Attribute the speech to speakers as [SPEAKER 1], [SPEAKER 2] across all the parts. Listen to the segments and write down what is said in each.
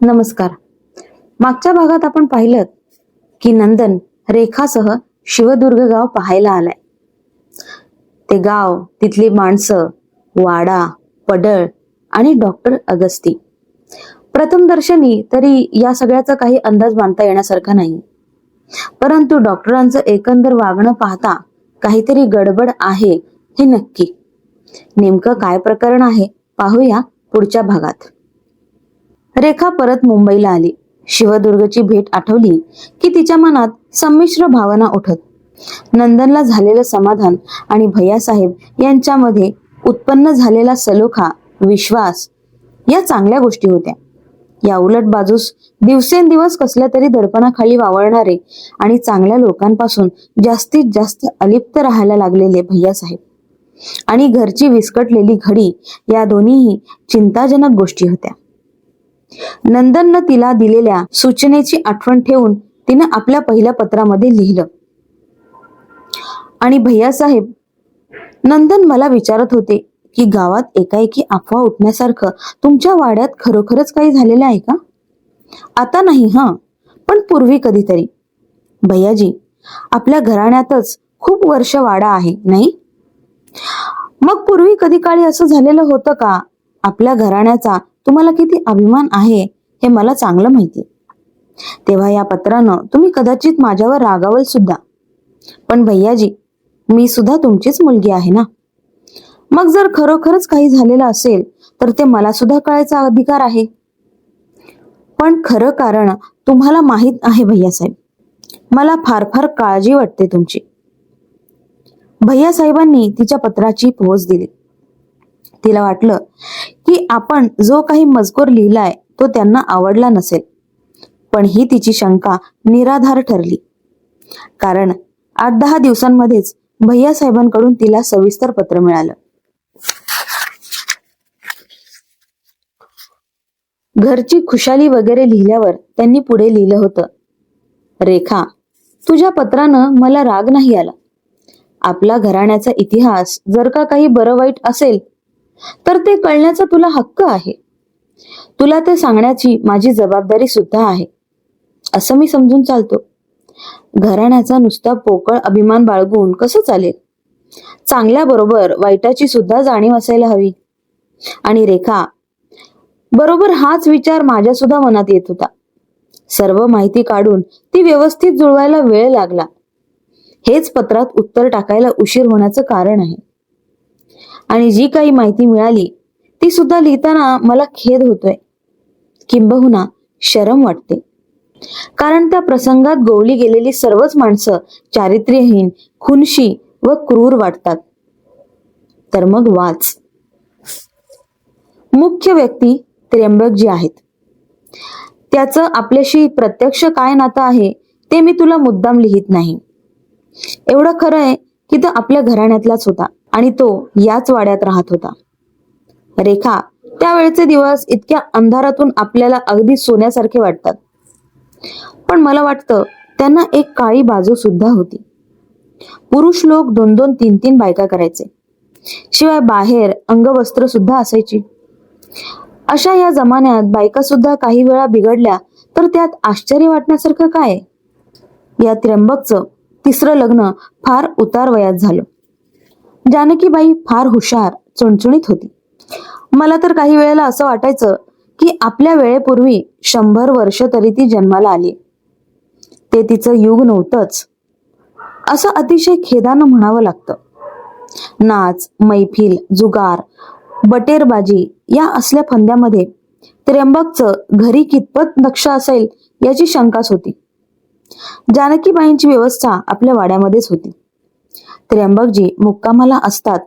[SPEAKER 1] नमस्कार. मागच्या भागात आपण पाहिलं की नंदन रेखासह शिवदुर्ग गाव पाहायला आलाय. ते गाव तिथली माणसं वाडा पडळ आणि डॉक्टर अगस्ती. प्रथम दर्शनी तरी या सगळ्याचा काही अंदाज बांधता येण्यासारखा नाही. परंतु डॉक्टरांचं एकंदर वागणं पाहता काहीतरी गडबड आहे हे नक्की. नेमकं काय प्रकरण आहे पाहूया पुढच्या भागात. रेखा परत मुंबईला आली. शिवदुर्गची भेट आठवली की तिच्या मनात संमिश्र भावना उठत. नंदनला झालेलं समाधान आणि भैयासाहेब यांच्यामध्ये उत्पन्न झालेला सलोखा विश्वास या चांगल्या गोष्टी होत्या. या उलट बाजूस दिवसेंदिवस कसल्या तरी दडपणाखाली वावरणारे आणि चांगल्या लोकांपासून जास्तीत जास्त अलिप्त राहायला लागलेले भैयासाहेब आणि घरची विस्कटलेली घडी या दोन्हीही चिंताजनक गोष्टी होत्या. नंदननं तिला दिलेल्या सूचनेची आठवण ठेवून तिनं आपल्या पहिल्या पत्रामध्ये लिहिलं. आणि भैयासाहेब नंदन मला विचारत होते की गावात एकाएकी अफवा उठण्यासारखं तुमच्या वाड्यात खरोखरच काही झालेलं आहे का? आता नाही हा पण पूर्वी कधीतरी. भैयाजी आपल्या घराण्यातच खूप वर्ष वाडा आहे नाही? मग पूर्वी कधी काळी असं झालेलं होतं का? आपल्या घराण्याचा तुम्हाला किती अभिमान आहे हे मला चांगलं माहिती तेव्हा या पत्रानं तुम्ही कदाचित माझ्यावर रागावल सुद्धा. पण भैयाजी मी सुद्धा तुमचीच मुलगी आहे ना? मग जर खरोखरच काही झालेलं असेल तर ते मला सुद्धा कळायचा अधिकार आहे. पण खरं कारण तुम्हाला माहीत आहे भैयासाहेब. मला फार फार काळजी वाटते तुमची. भैयासाहेबांनी तिच्या पत्राची पोहोच दिली. तिला वाटलं की आपण जो काही मजकूर लिहिलाय तो त्यांना आवडला नसेल. पण ही तिची शंका निराधार ठरली. कारण आठ दहा दिवसांमध्येच भैया साहेबांकडून तिला सविस्तर पत्र मिळालं. घरची खुशाली वगैरे लिहिल्यावर त्यांनी पुढे लिहिलं होतं रेखा तुझ्या पत्रानं मला राग नाही आला. आपला घराण्याचा इतिहास जर का काही बरं वाईट असेल तर ते कळण्याचा तुला हक्क आहे. तुला ते सांगण्याची माझी जबाबदारी सुद्धा आहे. असं मी समजून चालतो. घराण्याचा नुसता पोकळ अभिमान बाळगून कसं चालेल? चांगल्या बरोबर वाईटाची सुद्धा जाणीव असायला हवी. आणि रेखा बरोबर हाच विचार माझ्या सुद्धा मनात येत होता. सर्व माहिती काढून ती व्यवस्थित जुळवायला वेळ लागला. हेच पत्रात उत्तर टाकायला उशीर होण्याचं कारण आहे. आणि जी काही माहिती मिळाली ती सुद्धा लिहिताना मला खेद होतोय. किंबहुना शरम वाटते. कारण त्या प्रसंगात गोवली गेलेली सर्वच माणसं चारित्र्यहीन खुनशी व क्रूर वाटतात. तर मग वाच. मुख्य व्यक्ती त्र्यंबकजी आहेत. त्याचं आपल्याशी प्रत्यक्ष काय नातं आहे ते मी तुला मुद्दाम लिहित नाही. एवढं खरं आहे की तो आपल्या घराण्यातलाच होता. आणि तो याच वाड्यात राहत होता. रेखा त्यावेळचे दिवस इतक्या अंधारातून आपल्याला अगदी सोन्यासारखे वाटतात. पण मला वाटतं त्यांना एक काळी बाजू सुद्धा होती. पुरुष लोक दोन दोन तीन तीन बायका करायचे. शिवाय बाहेर अंगवस्त्र सुद्धा असायची. अशा या जमान्यात बायका सुद्धा काही वेळा बिघडल्या तर त्यात आश्चर्य वाटण्यासारखं काय? या त्र्यंबकचं तिसरं लग्न फार उतार वयात झालं. जानकीबाई फार हुशार चुणचुणीत होती. मला तर काही वेळेला असं वाटायचं की आपल्या वेळेपूर्वी शंभर वर्ष तरी ती जन्माला आली. ते तिचं युग नव्हतंच. असं अतिशय खेदानं म्हणावं लागतं. नाच मैफिल जुगार बटेरबाजी या असल्या फंद्यामध्ये त्र्यंबकचं घरी कितपत दक्ष असेल याची शंकाच होती. जानकीबाईंची व्यवस्था आपल्या वाड्यामध्येच होती. त्र्यंबकजी मुक्कामाला असतात.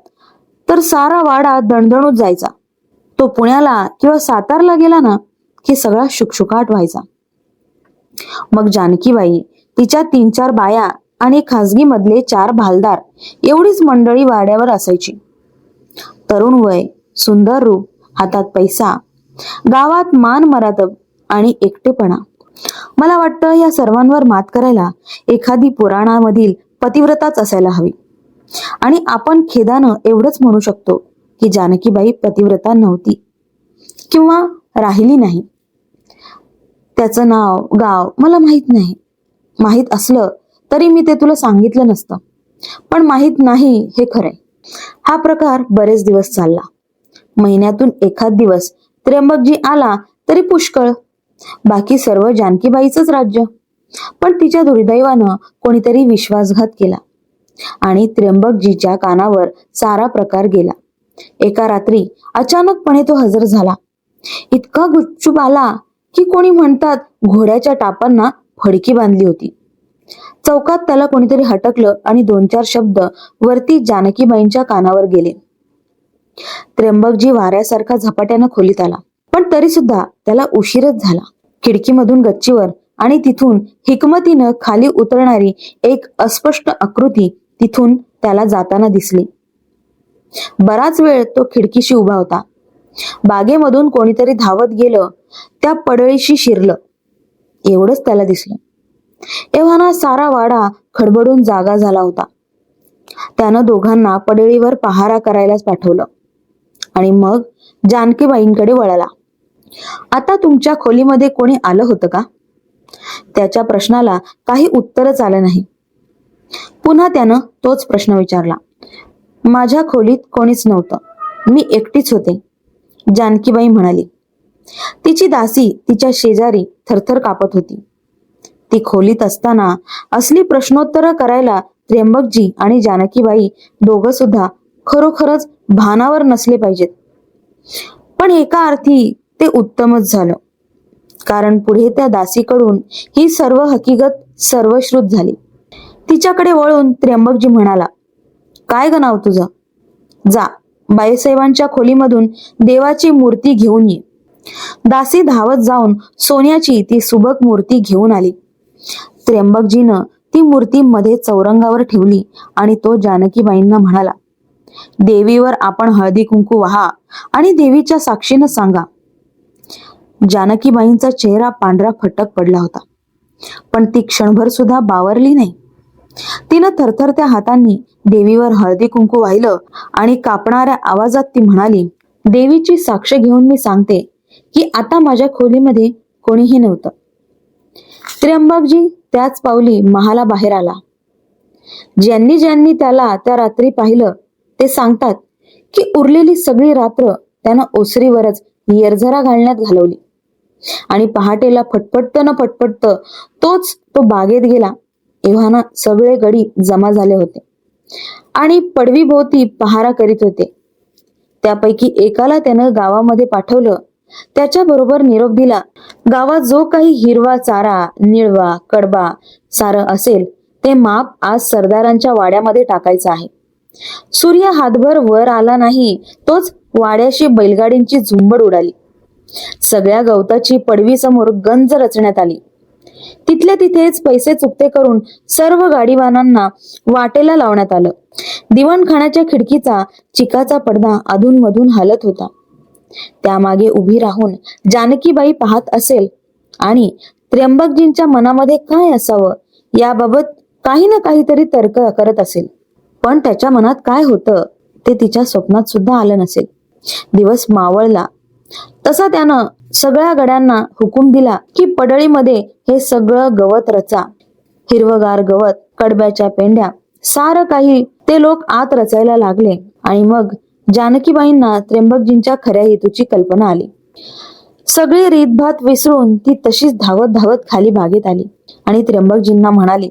[SPEAKER 1] तर सारा वाडा दणदणूत जायचा. तो पुण्याला किंवा सातारला गेला ना की सगळा शुकशुकाट व्हायचा. मग जानकीबाई तिच्या तीन चार बाया आणि खासगी मधले चार भालदार एवढीच मंडळी वाड्यावर असायची. तरुण वय सुंदर रूप हातात पैसा गावात मान मरातब आणि एकटेपणा. मला वाटतं या सर्वांवर मात करायला एखादी पुराणामधील पतिव्रताच असायला हवी. आणि आपण खेदानं एवढंच म्हणू शकतो की जानकीबाई पतिव्रता नव्हती किंवा राहिली नाही. त्याचं नाव गाव मला माहीत नाही. माहीत असलं तरी मी ते तुला सांगितलं नसतं. पण माहीत नाही हे खरंय. हा प्रकार बरेच दिवस चालला. महिन्यातून एखाद दिवस त्र्यंबकजी आला तरी पुष्कळ. बाकी सर्व जानकीबाईचंच राज्य. पण तिच्या दुर्दैवानं कोणीतरी विश्वासघात केला. आणि त्र्यंबकजीच्या कानावर सारा प्रकार गेला. एका रात्री अचानकपणे तो हजर झाला. इतका गुपचूप आला की कोणी म्हणतात घोड्याच्या टापांना फडकी बांधली होती. चौकात त्याला कोणीतरी हटकलं आणि दोन चार शब्द वरती जानकीबाईंच्या कानावर गेले. त्र्यंबकजी वाऱ्यासारखा झपाट्यानं खोलीत आला पण तरी सुद्धा त्याला उशीरच झाला. खिडकीमधून गच्चीवर आणि तिथून हिकमतीनं खाली उतरणारी एक अस्पष्ट आकृती तिथून त्याला जाताना दिसली. बराच वेळ तो खिडकीशी उभा होता. बागेमधून कोणीतरी धावत गेलं त्या पडळीशी शिरलं. एवढंच त्याला दिसलं. एव्हाना सारा वाडा खडबडून जागा झाला होता. त्यानं दोघांना पडळीवर पहारा करायलाच पाठवलं. आणि मग जानकीबाईंकडे वळाला. आता तुमच्या खोलीमध्ये कोणी आलं होतं का? त्याच्या प्रश्नाला काही उत्तरच आलं नाही. पुन्हा त्यानं तोच प्रश्न विचारला. माझ्या खोलीत कोणीच नव्हतं. मी एकटीच होते जानकीबाई म्हणाली. तिची दासी तिच्या शेजारी थरथर कापत होती. ती खोलीत असताना असली प्रश्नोत्तर करायला त्र्यंबकजी आणि जानकीबाई दोघं सुद्धा खरोखरच भानावर नसले पाहिजेत. पण एका अर्थी ते उत्तमच झालं. कारण पुढे त्या दासीकडून ही सर्व हकीकत सर्वश्रुत झाली. तिच्याकडे वळून त्र्यंबकजी म्हणाला काय ग नाव तुझं? जा बाईसाहेबांच्या खोलीमधून देवाची मूर्ती घेऊन ये. दासी धावत जाऊन सोन्याची ती सुबक मूर्ती घेऊन आली. त्र्यंबकजीनं ती मूर्ती मध्ये चौरंगावर ठेवली आणि तो जानकीबाईंना म्हणाला देवीवर आपण हळदी कुंकू वाहा आणि देवीच्या साक्षीनं सांगा. जानकीबाईंचा चेहरा पांढरा फटक पडला होता पण ती क्षणभर सुद्धा बावरली नाही. तिनं थरथरत्या हातांनी देवीवर हळदी कुंकू वाहिलं आणि कापणाऱ्या आवाजात ती म्हणाली देवीची साक्ष घेऊन मी सांगते की आता माझ्या खोलीमध्ये कोणीही नव्हतं. त्र्यंबकजी त्याच पावली महाला बाहेर आला. ज्यांनी ज्यांनी त्याला त्या रात्री पाहिलं ते सांगतात की उरलेली सगळी रात्र त्यानं ओसरीवरच येरझरा घालण्यात घालवली. आणि पहाटेला फटफटत न फटफटत तोच तो बागेत गेला. एव्हाना सगळे गडी जमा झाले होते. आणि पडवी भोवती पहारा करीत होते. त्यापैकी एकाला त्यानं गावामध्ये पाठवलं. त्याच्या बरोबर निरोप दिला गावात जो काही हिरवा चारा निळवा कडबा सारं असेल ते माप आज सरदारांच्या वाड्यामध्ये टाकायचं आहे. सूर्य हातभर वर आला नाही तोच वाड्याशी बैलगाडींची झुंबड उडाली. सगळ्या गवताची पडवी समोर गंज रचण्यात आली. तिथल्या तिथेच पैसे चुकते करून सर्व गाडीवानांना वाटेला लावण्यात आलं. दिवाणखाण्याच्या खिडकीचा चिकाचा पडदा अधूनमधून हलत होता. त्यामागे उभी राहून जानकीबाई पाहत असेल आणि त्र्यंबकजींच्या मनामध्ये काय असावं? याबाबत काही ना काहीतरी तर्क करत असेल. पण त्याच्या मनात काय होतं ते तिच्या स्वप्नात सुद्धा आलं नसेल. दिवस मावळला. तसा त्यानं सगळ्या गड्यांना हुकूम दिला की पडळीमध्ये हे सगळं गवत रचा. हिरवगार गवत कडब्याच्या पेंड्या सारं काही ते लोक आत रचायला लागले आणि मग जानकीबाईंना त्र्यंबकजींच्या खऱ्या हेतूची कल्पना आली. सगळी रीतभात विसरून ती तशीच धावत धावत खाली बागेत आली आणि त्र्यंबकजींना म्हणाली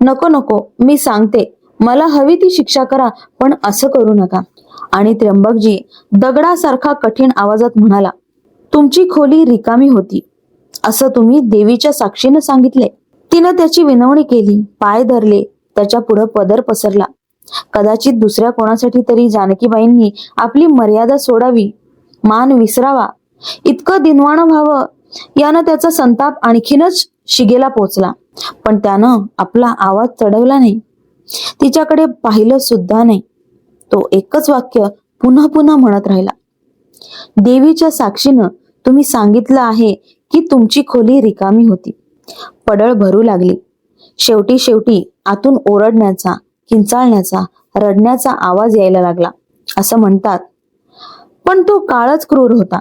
[SPEAKER 1] नको नको मी सांगते मला हवी ती शिक्षा करा पण असं करू नका. आणि त्र्यंबकजी दगडासारखा कठीण आवाजात म्हणाला तुमची खोली रिकामी होती असं तुम्ही देवीच्या साक्षीनं सांगितले. तिनं त्याची विनवणी केली पाय धरले त्याच्या पुढं पदर पसरला. कदाचित दुसऱ्या कोणासाठी तरी जानकीबाईंनी आपली मर्यादा सोडावी मान विसरावा. इतकं दिनवाणं व्हावं यानं त्याचा संताप आणखीनच शिगेला पोचला. पण त्यानं आपला आवाज चढवला नाही. तिच्याकडे पाहिलं सुद्धा नाही. तो एकच वाक्य पुन्हा पुन्हा म्हणत राहिला. देवीच्या साक्षीनं तुम्ही सांगितलं आहे की तुमची खोली रिकामी होती. पडळ भरू लागली. शेवटी शेवटी आतून ओरडण्याचा किंचाळण्याचा रडण्याचा आवाज यायला लागला. असं म्हणतात. पण तो काळच क्रूर होता.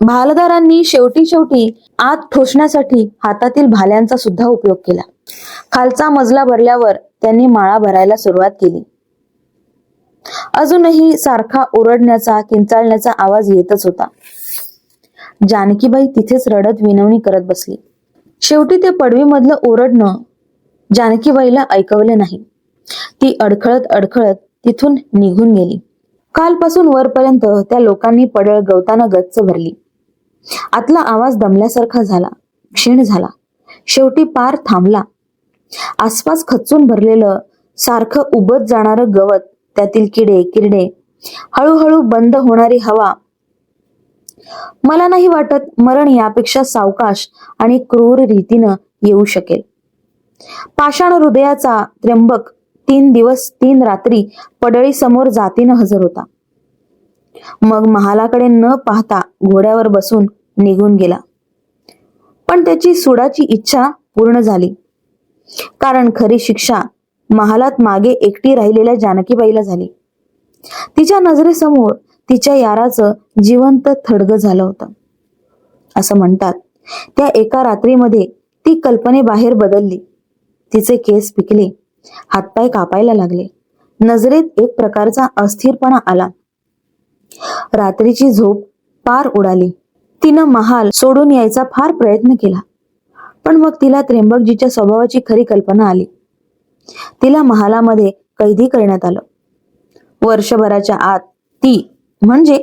[SPEAKER 1] भालदारांनी शेवटी शेवटी आत ठोसण्यासाठी हातातील भाल्यांचा सुद्धा उपयोग केला. खालचा मजला भरल्यावर त्यांनी माळा भरायला सुरुवात केली. अजूनही सारखा ओरडण्याचा किंचाळण्याचा आवाज येतच होता. जानकीबाई तिथेच रडत विनवणी करत बसली. शेवटी ते पडवीमधलं ओरडणं जानकीबाईला ऐकवले नाही. ती अडखळत अडखळत तिथून निघून गेली. कालपासून वरपर्यंत त्या लोकांनी पडळ गवताना गच्च भरली. आतला आवाज दमल्यासारखा झाला क्षीण झाला. शेवटी पार थांबला. आसपास खचून भरलेलं सारखं उबत जाणारं गवत त्यातील किडे किरणे हळूहळू बंद होणारी हवा. मला नाही वाटत मरण यापेक्षा सावकाश आणि क्रूर रीतीनं येऊ शकेल. पाषाण हृदयाचा त्र्यंबक तीन दिवस तीन रात्री पडळी समोर जातीनं हजर होता. मग महालाकडे न पाहता घोड्यावर बसून निघून गेला. पण त्याची सुडाची इच्छा पूर्ण झाली. कारण खरी शिक्षा महालात मागे एकटी राहिलेल्या जानकीबाईला झाली. तिच्या नजरेसमोर तिच्या याराचं जिवंत थडग झालं होतं. असं म्हणतात त्या एका रात्रीमध्ये ती कल्पनेबाहेर बदलली. तिचे केस पिकले हातपाय कापायला लागले. नजरेत एक प्रकारचा अस्थिरपणा आला. रात्रीची झोप पार उडाली. तिनं महाल सोडून यायचा फार प्रयत्न केला. पण मग तिला त्र्यंबकजीच्या स्वभावाची खरी कल्पना आली. तिला महालामध्ये कैदी करण्यात आलं. वर्षभराच्या आत ती म्हणजे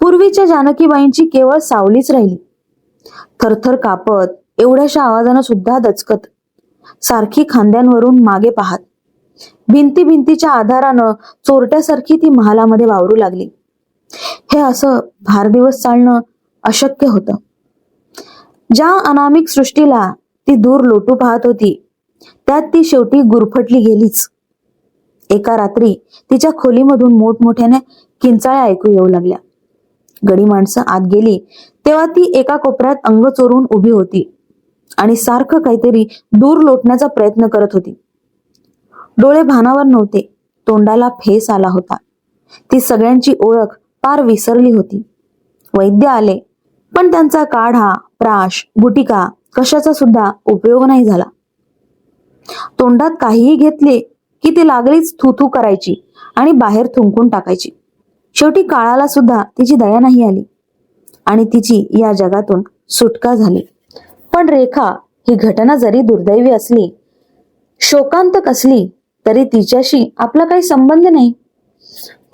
[SPEAKER 1] पूर्वीच्या जानकीबाईंची केवळ सावलीच राहिली. थरथर कापत एवढ्याशा आवाजानं सुद्धा दचकत सारखी खांद्यांवरून मागे पाहत भिंती भिंतीच्या आधारानं चोरट्यासारखी ती महालामध्ये वावरू लागली. हे असं भार दिवस चालणं अशक्य होतं. ज्या अनामिक सृष्टीला ती दूर लोटू पाहत होती त्यात ती शेवटी गुरफटली गेलीच. एका रात्री तिच्या खोलीमधून मोठमोठ्याने किंचाळ्या ऐकू येऊ लागल्या. गडी माणसं आत गेली तेव्हा ती एका कोपऱ्यात अंग चोरून उभी होती आणि सारखं काहीतरी दूर लोटण्याचा प्रयत्न करत होती. डोळे भानावर नव्हते तोंडाला फेस आला होता. ती सगळ्यांची ओळख पार विसरली होती. वैद्य आले पण त्यांचा काढा प्राश गुटिका कशाचा सुद्धा उपयोग नाही झाला. तोंडात काहीही घेतले की ती लागलीच थुथू करायची आणि बाहेर थुंकून टाकायची. शेवटी काळाला सुद्धा तिची दया नाही आली आणि तिची या जगातून सुटका झाली. पण रेखा ही घटना जरी दुर्दैवी असली शोकांतक असली तरी तिच्याशी आपला काही संबंध नाही.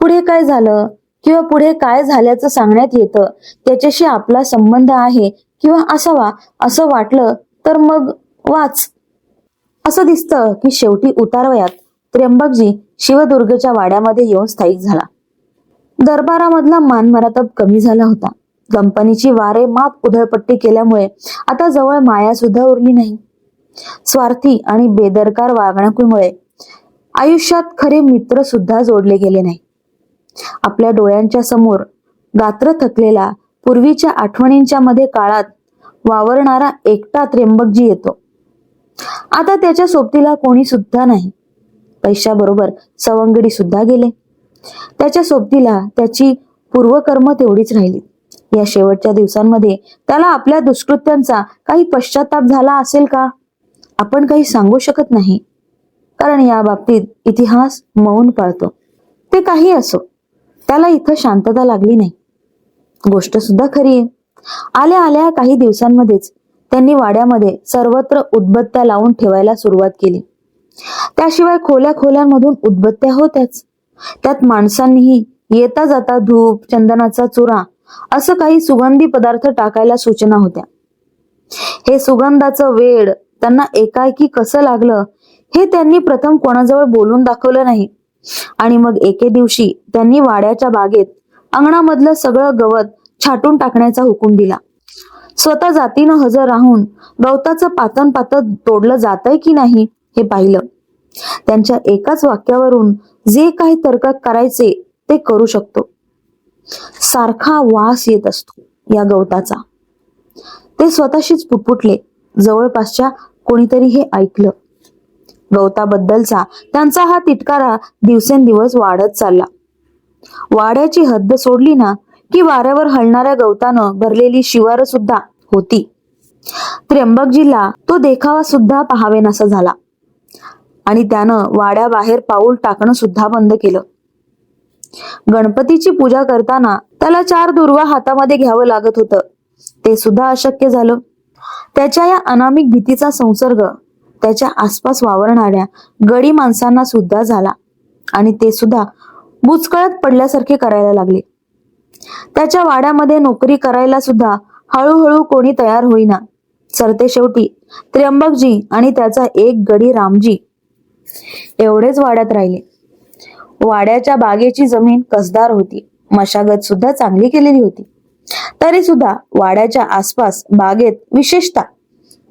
[SPEAKER 1] पुढे काय झालं किंवा पुढे काय झाल्याचं सांगण्यात येतं त्याच्याशी आपला संबंध आहे किंवा असावा असं वाटलं तर मग वाच. असं दिसतं की शेवटी उतारवयात त्र्यंबकजी शिवदुर्गच्या वाड्यामध्ये येऊन स्थायिक झाला. दरबारामधला मानमरातब कमी झाला होता. कंपनीची वारे माप उधळपट्टी केल्यामुळे आता जवळ माया सुद्धा उरली नाही. स्वार्थी आणि बेदरकार वागणुकीमुळे आयुष्यात खरे मित्र सुद्धा जोडले गेले नाही. आपल्या डोळ्यांच्या समोर गात्र थकलेला पूर्वीच्या आठवणींच्या मध्ये काळात वावरणारा एकटा त्र्यंबकजी येतो. आता त्याच्या सोबतीला कोणी सुद्धा नाही. पैशाबरोबर सवंगडी सुद्धा गेले. त्याच्या सोबतीला त्याची पूर्वकर्म तेवढीच राहिली. या शेवटच्या दिवसांमध्ये त्याला आपल्या दुष्कृत्यांचा काही पश्चाताप झाला असेल का? आपण काही सांगू शकत नाही. कारण या बाबतीत इतिहास मौन पाळतो. ते काही असो. त्याला इथं शांतता लागली नाही. गोष्ट सुद्धा खरी आहे. आल्या आल्या काही दिवसांमध्येच त्यांनी वाड्यामध्ये सर्वत्र उदबत्त्या लावून ठेवायला सुरुवात केली. त्याशिवाय खोल्या खोल्यांमधून उदबत्त्या होत्याच. त्यात माणसांनीही येता जाता धूप चंदनाचा चुरा असं काही सुगंधी पदार्थ टाकायला सूचना होत्या. हे सुगंधाचं वेड त्यांना एकाएकी कसं लागलं हे त्यांनी प्रथम कोणाजवळ बोलून दाखवलं नाही. आणि मग एके दिवशी त्यांनी वाड्याच्या बागेत अंगणामधलं सगळं गवत छाटून टाकण्याचा हुकूम दिला. स्वतः जातीनं हजर राहून गवताचं पातन पातन तोडलं जातंय की नाही हे पाहिलं. त्यांच्या एकाच वाक्यावरून जे काही तर्क करायचे ते करू शकतो. सारखा वास येत असतो या गवताचा. ते स्वतःशीच पुटपुटले जवळपासच्या कोणीतरी हे ऐकलं. गवताबद्दलचा त्यांचा हा तिटकारा दिवसेंदिवस वाढत चालला. वाड्याची हद्द सोडली ना की वाऱ्यावर हलणाऱ्या गवतानं भरलेली शिवार सुद्धा होती. त्र्यंबकजीला तो देखावा सुद्धा पहावेनासा झाला. आणि त्यानं वाड्याबाहेर पाऊल टाकणं सुद्धा बंद केलं. गणपतीची पूजा करताना त्याला चार दुर्वा हातामध्ये घ्यावं लागत होतं. ते सुद्धा अशक्य झालं. त्याच्या या अनामिक भीतीचा संसर्ग त्याच्या आसपास वावरणाऱ्या गडी माणसांना सुद्धा झाला. आणि ते सुद्धा बुचकळत पडल्यासारखे करायला लागले. त्याच्या वाड्यामध्ये नोकरी करायला सुद्धा हळूहळू कोणी तयार होईना. सरते शेवटी त्र्यंबकजी आणि त्याचा एक गडी रामजी एवढेच वाड्यात राहिले. वाड्याच्या बागेची जमीन कसदार होती. मशागत सुद्धा चांगली केलेली होती. तरी सुद्धा वाड्याच्या आसपास बागेत विशेषतः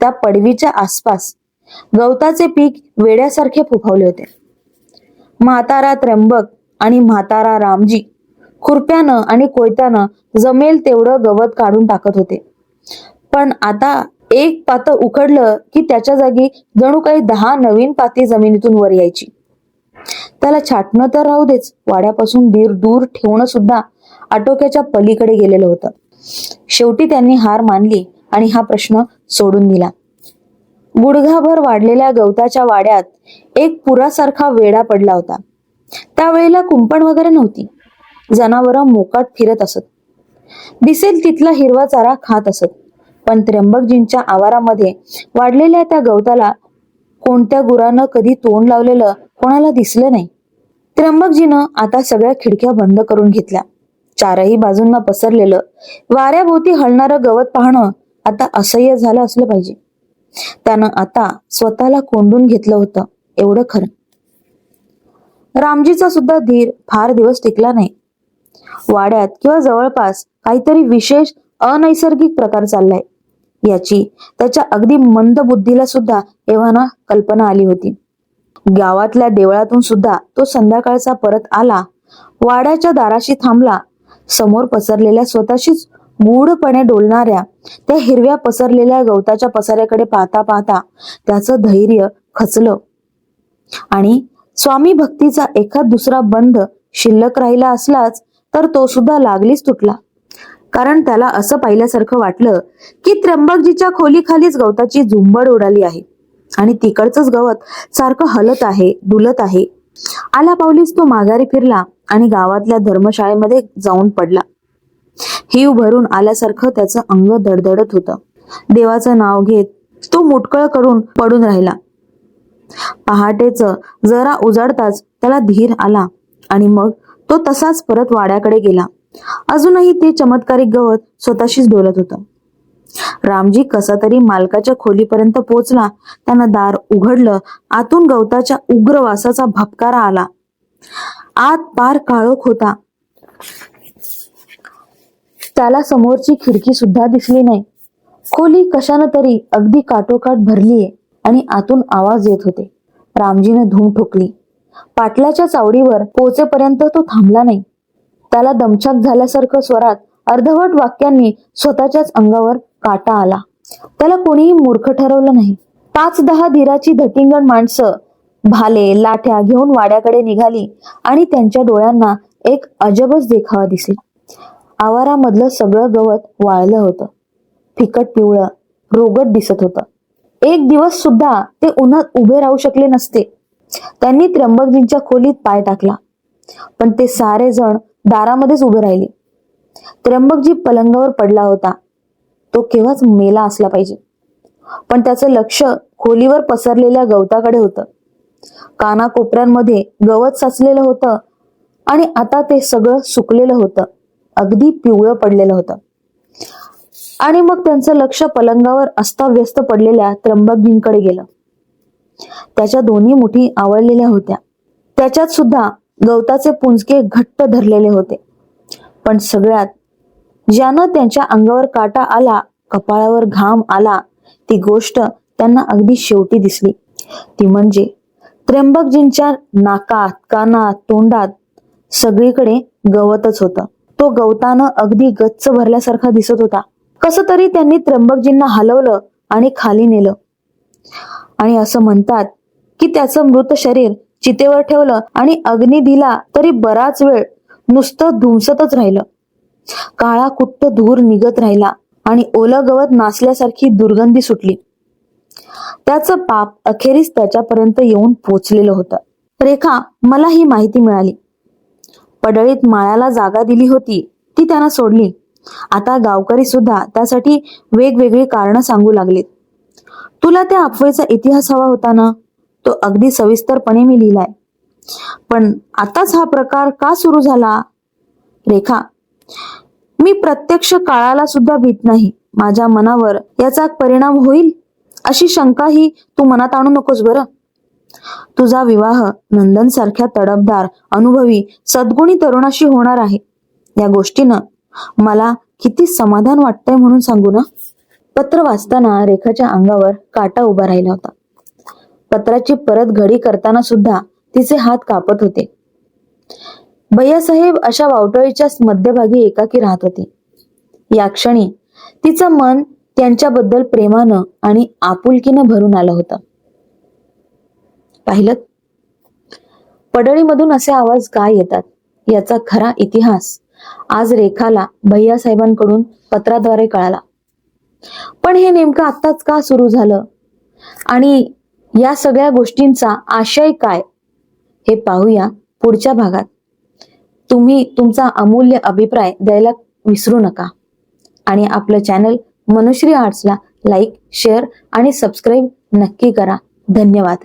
[SPEAKER 1] त्या पडवीच्या आसपास गवताचे पीक वेड्यासारखे फुफावले होते. म्हातारा त्र्यंबक आणि म्हातारा रामजी खुरप्यानं आणि कोयत्यानं जमेल तेवढं गवत काढून टाकत होते. पण आता एक पात उकडलं की त्याच्या जागी जणू काही दहा नवीन पाती जमिनीतून वर यायची. त्याला छाटणं तर राहू देच वाड्यापासून दीर दूर ठेवणं सुद्धा आटोक्याच्या पलीकडे गेलेलं होतं. शेवटी त्यांनी हार मानली आणि हा प्रश्न सोडून दिला. गुडघाभर वाढलेल्या गवताच्या वाड्यात एक पुरासारखा वेडा पडला होता. त्यावेळेला कुंपण वगैरे नव्हती. जनावरं मोकाट फिरत असत. दिसेल तिथला हिरवा चारा खात असत. पण त्र्यंबकजींच्या आवारामध्ये वाढलेल्या त्या गवताला कोणत्या गुरानं कधी तोंड लावलेलं कोणाला दिसलं नाही. त्र्यंबकजीनं आता सगळ्या खिडक्या बंद करून घेतल्या. चारही बाजूंना पसरलेलं वाऱ्याभोवती हलणारं गवत पाहणं आता असह्य झालं असलं पाहिजे. त्यानं आता स्वतःला कोंडून घेतलं होतं. एवढं खरं. रामजीचा सुद्धा धीर फार दिवस टिकला नाही. वाड्यात किंवा जवळपास काहीतरी विशेष अनैसर्गिक प्रकार चाललाय. याची त्याच्या अगदी मंद बुद्धीला सुद्धा एव्हाना कल्पना आली होती. गावातल्या देवळातून सुद्धा तो संध्याकाळचा परत आला वाड्याच्या दाराशी थांबला समोर पसरलेल्या स्वतःशीच गूढपणे डोलणाऱ्या त्या हिरव्या पसरलेल्या गवताच्या पसाऱ्याकडे पाहता पाहता त्याचं धैर्य खचलं. आणि स्वामी भक्तीचा एखाद दुसरा बंध शिल्लक राहिला असलाच तर तो सुद्धा लागलीच तुटला. कारण त्याला असं पाहिल्यासारखं वाटलं की त्र्यंबकजीच्या खोलीखालीच गवताची झुंबड उडाली आहे आणि तिकडचंच गवत सारखं हलत आहे डुलत आहे. आला पावलीस तो माघारी फिरला आणि गावातल्या धर्मशाळेमध्ये जाऊन पडला. हिव भरून आल्यासारखं त्याचं अंग धडधडत होतं. देवाचं नाव घेत तो मुटकळ करून पडून राहिला. पहाटेच जरा उजाडताच त्याला धीर आला आणि मग तो तसाच परत वाड्याकडे गेला. अजूनही ते चमत्कारिक गवत स्वतःशीच डोलत होतं. रामजी कसा तरी मालकाच्या खोलीपर्यंत पोहोचला त्यानं दार उघडलं. आतून गवताच्या उग्र वासाचा भपकारा आला. आत पार काळोख होता. त्याला समोरची खिडकी सुद्धा दिसली नाही. खोली कशानं तरी अगदी काटोकाट भरलीये आणि आतून आवाज येत होते. रामजीने धूम ठोकली. पाटलाच्या चावडीवर पोहोचेपर्यंत तो थांबला नाही. त्याला दमछाक झाल्यासारखं स्वरात अर्धवट वाक्यांनी स्वतःच्याच अंगावर काटा आला. त्याला कोणीही मूर्ख ठरवलं नाही. पाच दहा धीराची धटिंगण माणसं भाले लाठ्या घेऊन वाड्याकडे निघाली आणि त्यांच्या डोळ्यांना एक अजबच देखावा दिसला. आवारामधलं सगळं गवत वाळलं होतं. फिकट पिवळं रोगट दिसत होतं. एक दिवस सुद्धा ते उन्हात उभे राहू शकले नसते. त्यांनी त्र्यंबकजींच्या खोलीत पाय टाकला. पण ते सारे जण दारामध्येच उभे राहिले. त्र्यंबकजी पलंगावर पडला होता. तो केव्हाच मेला असला पाहिजे. पण त्याचं लक्ष खोलीवर पसरलेल्या गवताकडे होतं. कानाकोपऱ्यांमध्ये गवत साचलेलं होतं आणि आता ते सगळं सुकलेलं होतं. अगदी पिवळं पडलेलं होतं. आणि मग त्यांचं लक्ष पलंगावर अस्ताव्यस्त पडलेल्या त्र्यंबकजींकडे गेलं. त्याच्या दोन्ही मुठी आवळलेल्या होत्या. त्याच्यात सुद्धा गवताचे पुंजके घट्ट धरलेले होते. पण सगळ्यात ज्यानं त्यांच्या अंगावर काटा आला कपाळावर घाम आला ती गोष्ट त्यांना अगदी शेवटी दिसली. ती म्हणजे त्र्यंबकजींच्या नाकात कानात तोंडात सगळीकडे गवतच होतं. तो गवतानं अगदी गच्च भरल्यासारखा दिसत होता. कस तरी त्यांनी त्र्यंबकजींना हलवलं आणि खाली नेलं. आणि असं म्हणतात की त्याचं मृत शरीर चितेवर ठेवलं आणि अग्नी दिला तरी बराच वेळ नुसतं धुमसतच राहिलं. काळा कुट्ट धूर निघत राहिला आणि ओलं गवत नासल्यासारखी दुर्गंधी सुटली. त्याचं पाप अखेरीस त्याच्यापर्यंत येऊन पोचलेलं होतं. रेखा मला ही माहिती मिळाली. पडळीत माळ्याला जागा दिली होती ती त्यांना सोडली. आता गावकरी सुद्धा त्यासाठी वेगवेगळी कारणं सांगू लागलीत. तुला त्या अफवेचा इतिहास हवा होता ना? तो अगदी सविस्तरपणे मी लिहिलाय. पण आताच हा प्रकार का सुरू झाला? रेखा मी प्रत्यक्ष काळाला सुद्धा भीत नाही. माझ्या मनावर याचा परिणाम होईल? अशी शंकाही तू मनात आणू नकोस बरं. तुझा विवाह नंदन सारख्या तडफदार अनुभवी सद्गुणी तरुणाशी होणार आहे. या गोष्टीनं मला किती समाधान वाटतंय म्हणून सांगू ना? पत्र वाचताना रेखाच्या अंगावर काटा उभा राहिला होता. पत्राची परत घडी करताना सुद्धा तिचे हात कापत होते. भैयासाहेब अशा वावटळीच्या मध्यभागी एकाकी राहत होते. या क्षणी तिचं मन त्यांच्याबद्दल प्रेमानं आणि आपुलकीनं भरून आलं होतं. पाहिलं? पडळीमधून असे आवाज काय येतात? याचा खरा इतिहास आज रेखाला भैयासाहेबांकडून पत्राद्वारे कळाला. पण हे नेमकं आत्ताच का सुरू झालं? आणि या सगळ्या गोष्टींचा आशय काय? हे पाहूया पुढच्या भागात. तुम्ही तुमचा अमूल्य अभिप्राय द्यायला विसरू नका. आणि आपलं चॅनल मनुश्री आर्ट्सला लाईक शेअर आणि सबस्क्राईब नक्की करा. धन्यवाद.